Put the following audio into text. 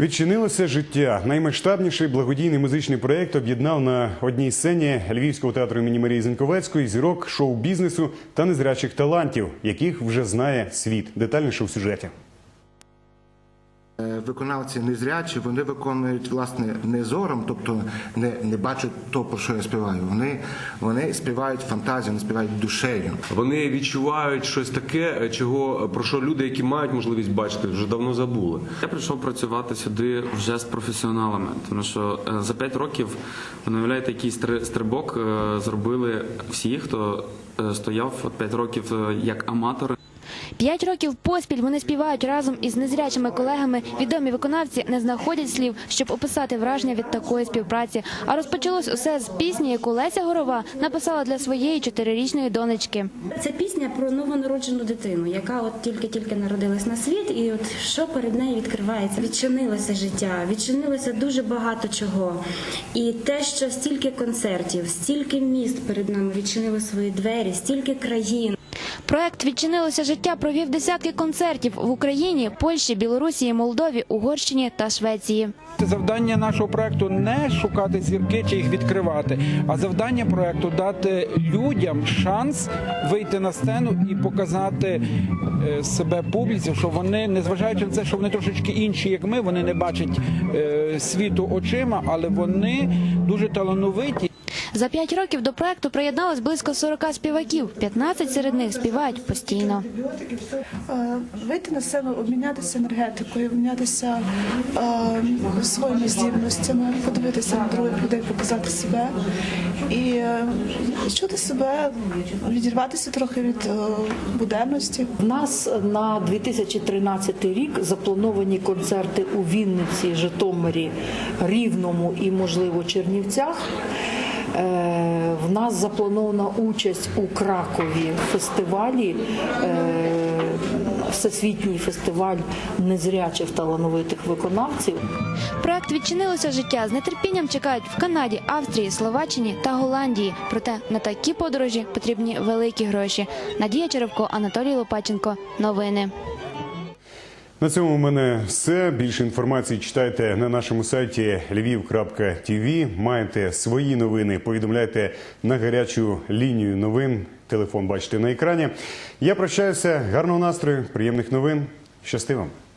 Відчинилося життя. Наймасштабніший благодійний музичний проєкт об'єднав на одній сцені Львівського театру імені Марії Зінковецької зірок шоу-бізнесу та незрячих талантів, яких вже знає світ. Детальніше у сюжеті. Е, Виконавці незрячі, вони виконують власне не зором, тобто не, не бачать то, про що я співаю. Вони, вони співають фантазію, вони співають душею. Вони відчувають щось таке, чого про що люди, які мають можливість бачити, вже давно забули. Я прийшов працювати сюди вже з професіоналами, тому що е, за 5 років уявляєте, який стрибок е, зробили всі, хто е, стояв 5 років е, як аматори. П'ять років поспіль вони співають разом із незрячими колегами. Відомі виконавці не знаходять слів, щоб описати враження від такої співпраці. А розпочалось усе з пісні, яку Леся Горова написала для своєї чотирирічної донечки. Це пісня про новонароджену дитину, яка от тільки-тільки народилась на світ, і от що перед нею відкривається. Відчинилося життя, відчинилося дуже багато чого. І те, що стільки концертів, стільки міст перед нами відчинили свої двері, стільки країн. Проект відчинилося життя. Провів десятки концертів в Україні, Польщі, Білорусі, Молдові, Угорщині та Швеції. Завдання нашого проекту не шукати зірки чи їх відкривати, а завдання проекту дати людям шанс вийти на сцену і показати е, себе публіці, що вони, незважаючи на це, що вони трошечки інші, як ми, вони не бачать е, світу очима, але вони дуже талановиті. За п'ять років до проекту приєдналось близько 40 співаків. 15 серед них співають постійно. Е, вийти на себе, обмінятися енергетикою, обмінятися е, своїми здібностями, подивитися на других людей, показати себе і е, відчути себе, відірватися трохи від е, буденності. У нас на 2013 рік заплановані концерти у Вінниці, Житомирі, Рівному і, можливо, Чернівцях. Е, В нас запланована участь у Кракові фестивалі, е, всесвітній фестиваль незрячих талановитих виконавців. Проект відчинилося життя. З нетерпінням чекають в Канаді, Австрії, Словаччині та Голландії. Проте на такі подорожі потрібні великі гроші. Надія Черевко, Анатолій Лопаченко. Новини. На цьому у мене все. Більше інформації читайте на нашому сайті lviv.tv. Маєте свої новини. Повідомляйте на гарячу лінію новин. Телефон бачите на екрані. Я прощаюся. Гарного настрою, приємних новин. Щасти вам!